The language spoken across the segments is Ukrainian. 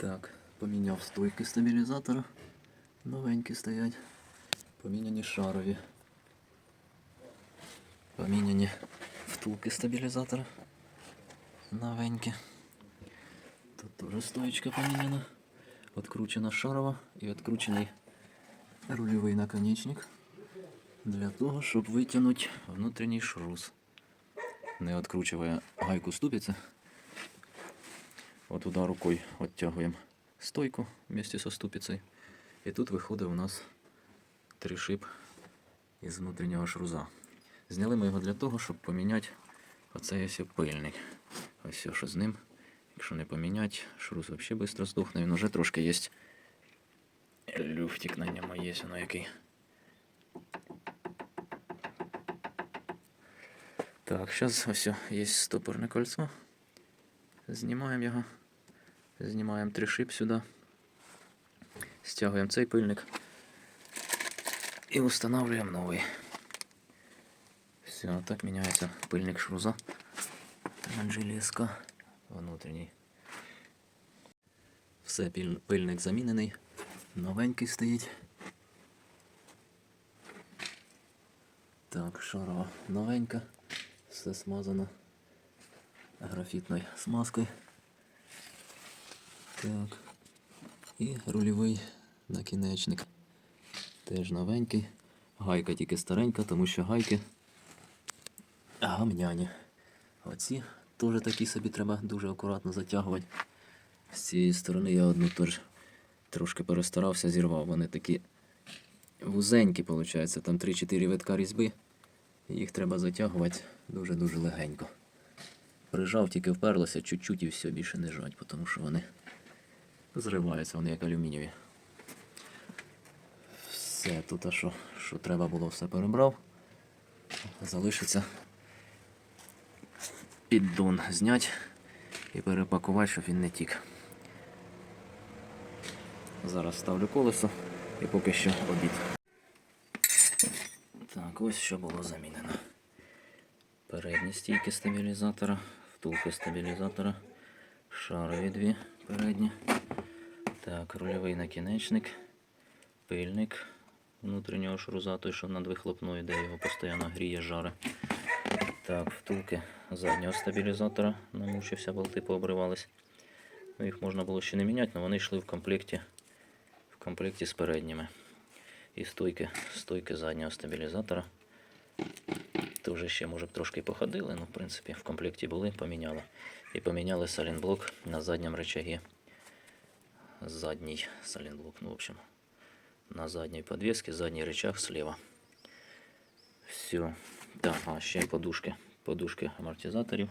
Так, поміняв стойки стабілізатора. Новенькі стоять. Поміняні шарові. Поміняні втулки стабілізатора. Новенькі. Тут теж стоечка поміняна. Откручена шарова і відкручений рульовий наконечник для того, щоб витягнути внутрішній шрус. Не відкручує гайку ступиці. От туди рукою відтягуємо стойку вместе со ступицею. І тут виходить у нас тришип із внутрішнього шруза. Зняли ми його для того, щоб поміняти оцей ось пильник. Ось все, що з ним. Якщо не поміняти, шрус взагалі швидко здохне. Він вже трошки є. Люфтик на ньому є, воно який. Так, зараз ось є стопорне кольцо. Знімаємо його. Знімаємо тришип сюди. Стягуємо цей пильник. І встановлюємо новий. Все, так міняється пильник шруза. Анжелеска внутрішній. Все, піль- пильник замінений. Новенький стоїть. Так, шарова новенька. Все смазано графітною смазкою. Так. І рульовий накінечник. Теж новенький. Гайка тільки старенька, тому що гайки гамняні. Оці теж такі собі треба дуже акуратно затягувати. З цієї сторони я одну теж трошки перестарався, зірвав. Вони такі вузенькі, виходить, там 3-4 витка різьби. Їх треба затягувати дуже-дуже легенько. Прижав, тільки вперлося чуть-чуть і все, більше не жать, тому що вони зриваються, вони як алюмінієві. Все, тут що, що треба було, все перебрав. Залишиться піддон зняти і перепакувати, щоб він не тік. Зараз ставлю колесо і поки що обід. Так, ось що було замінено. Передні стійки стабілізатора, втулки стабілізатора, шарові дві передні. Так, рульовий накінечник, пильник внутрішнього шруза, той, що над вихлопною, де його постійно гріє жари. Так, втулки заднього стабілізатора, намучився, болти пообривались. Ну, їх можна було ще не міняти, але вони йшли в комплекті, в комплекті з передніми. І стойки, стойки заднього стабілізатора. То вже ще, може б, трошки походили, ну, в принципі, в комплекті були, поміняли. І поміняли салінблок на задньому рычагі. Задній салінблок, ну, в общем, на задній подвеске, задній рычаг слева. Все. Так, а ще подушки. Подушки амортизаторів.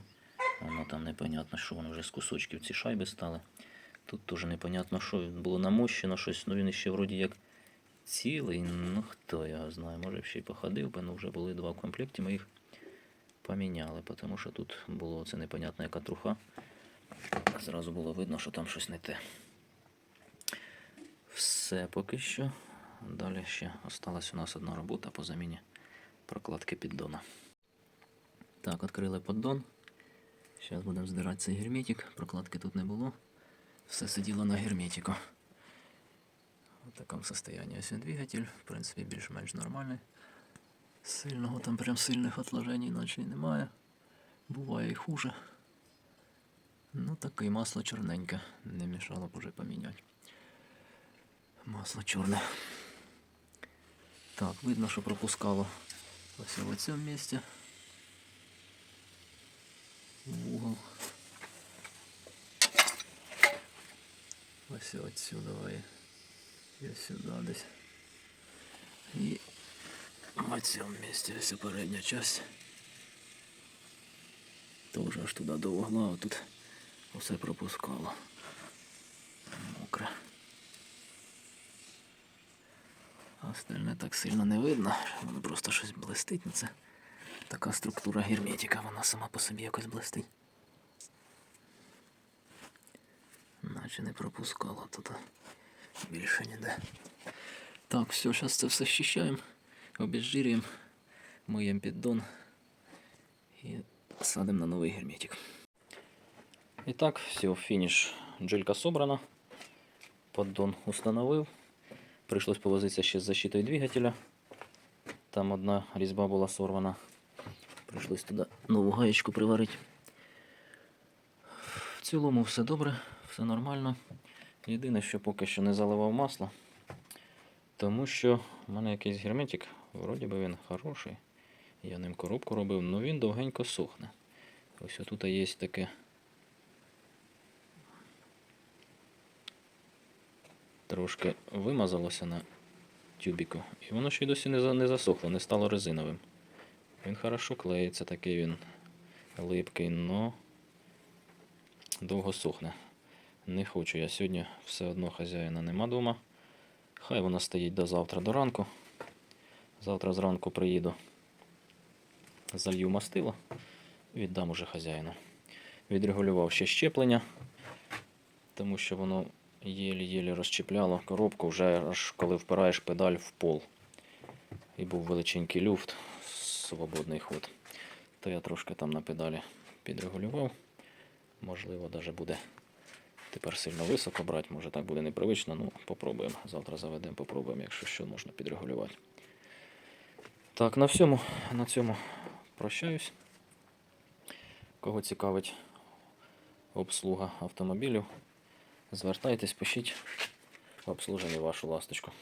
Воно там непонятно, що вони вже з кусочків ці шайби стали. Тут теж непонятно, що було намощено щось, ну він ще вроді як цілий, ну хто його знає, може ще й походив би, ну вже були два в комплекті, ми їх поміняли, тому що тут було це непонятна яка труха. Зразу було видно, що там щось не те. Все поки що. Далі ще осталась у нас одна робота по заміні прокладки піддона. Так, відкрили поддон. Зараз будемо здирати цей герметик. Прокладки тут не було. Все сиділо на герметику. В такому состоянии ось двигатель, в принципі, більш-менш нормальний. Сильного там прям сильних отложений наче й немає. Буває і хуже. Ну таке масло чорненьке. Не мішало б уже поміняти. Масло чорне. Так, видно, що пропускало ось в цьому місці. В угол. Ось отсюда і і сюди десь. І в цьому місці ось передня часть. Тоже аж туди до угла, а тут усе пропускало. Мокре. А Остальне так сильно не видно, воно просто щось блистить. Ну, це така структура герметика, вона сама по собі якось блистить. Наче не пропускала тут. Більше ніде. Так, все, зараз це все щищаємо, обезжирюємо, миємо піддон і садимо на новий герметик. І так, все, фініш. Джелька собрана. поддон установив. Прийшлось повозитися ще з защитою двигателя. Там одна різьба була сорвана. Прийшлось туди нову гаєчку приварити. В цілому все добре, все нормально. Єдине, що поки що не заливав масло, тому що в мене якийсь герметик, вроді би він хороший. Я ним коробку робив, але він довгенько сохне. Ось тут є таке. Трошки вимазалося на тюбіку. І воно ще й досі не, засохло, не стало резиновим. Він хорошо клеїться, такий він липкий, но довго сохне. Не хочу я сьогодні все одно хазяїна нема дома. Хай вона стоїть до завтра до ранку. Завтра зранку приїду. Залью мастило. Віддам уже хазяїну. Відрегулював ще щеплення, тому що воно єлі-єлі розчіпляло коробку, вже аж коли впираєш педаль в пол. І був величенький люфт, свободний ход. То я трошки там на педалі підрегулював. Можливо, навіть буде тепер сильно високо брати, може так буде непривично, ну попробуємо. Завтра заведемо, попробуємо, якщо що можна підрегулювати. Так, на всьому, на цьому прощаюсь. Кого цікавить обслуга автомобілів, звертайтесь, пишіть в обслуження вашу ласточку.